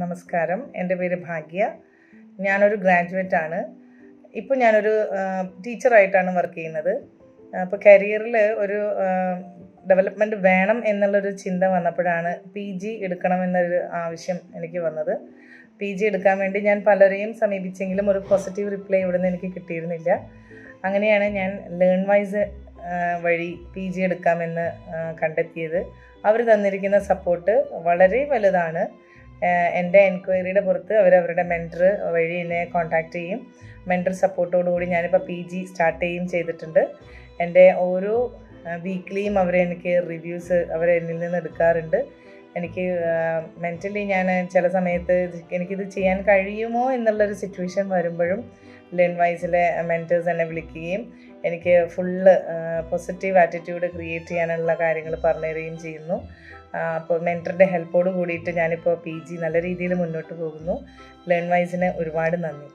നമസ്കാരം. എന്റെ പേര് ഭാഗ്യ. ഞാനൊരു ഗ്രാജുവേറ്റ് ആണ്. ഇപ്പോൾ ഞാനൊരു ടീച്ചറായിട്ടാണ് വർക്ക് ചെയ്യുന്നത്. അപ്പോൾ കരിയറിൽ ഒരു ഡെവലപ്മെന്റ് വേണം എന്നുള്ളൊരു ചിന്ത വന്നപ്പോഴാണ് പി ജി എടുക്കണമെന്നൊരു ആവശ്യം എനിക്ക് വന്നത്. പി ജി എടുക്കാൻ വേണ്ടി ഞാൻ പലരെയും സമീപിച്ചെങ്കിലും ഒരു പോസിറ്റീവ് റിപ്ലൈ ഇവിടെ നിന്ന് എനിക്ക് കിട്ടിയിരുന്നില്ല. അങ്ങനെയാണ് ഞാൻ ലേൺ വൈസ് വഴി പി ജി എടുക്കാമെന്ന് കണ്ടെത്തിയത്. അവർ തന്നിരിക്കുന്ന സപ്പോർട്ട് വളരെ വലുതാണ്. എന്റെ എൻക്വയറിയുടെ പുറത്ത് അവർ അവരുടെ മെന്റർ വഴി എന്നെ കോൺടാക്റ്റ് ചെയ്യും. മെന്റർ സപ്പോർട്ടോടുകൂടി ഞാനിപ്പോൾ പി ജി സ്റ്റാർട്ട് ചെയ്യുകയും ചെയ്തിട്ടുണ്ട്. എന്റെ ഓരോ വീക്ക്ലിയും അവർ എനിക്ക് റിവ്യൂസ് അവർ എന്നിൽ നിന്ന് എടുക്കാറുണ്ട്. എനിക്ക് മെന്റലി ഞാൻ ചില സമയത്ത് എനിക്കിത് ചെയ്യാൻ കഴിയുമോ എന്നുള്ളൊരു സിറ്റുവേഷൻ വരുമ്പോഴും ലേൺ വൈസിലെ മെന്റേഴ്സ് എന്നെ വിളിക്കുകയും എനിക്ക് ഫുള്ള് പോസിറ്റീവ് ആറ്റിറ്റ്യൂഡ് ക്രിയേറ്റ് ചെയ്യാനുള്ള കാര്യങ്ങൾ പറഞ്ഞു തരികയും ചെയ്യുന്നു അപ്പോൾ മെന്ററുടെ ഹെൽപ്പോട് കൂടിയിട്ട് ഞാനിപ്പോൾ പി ജി നല്ല രീതിയിൽ മുന്നോട്ട് പോകുന്നു. ലേൺ വൈസിന് ഒരുപാട് നന്ദി.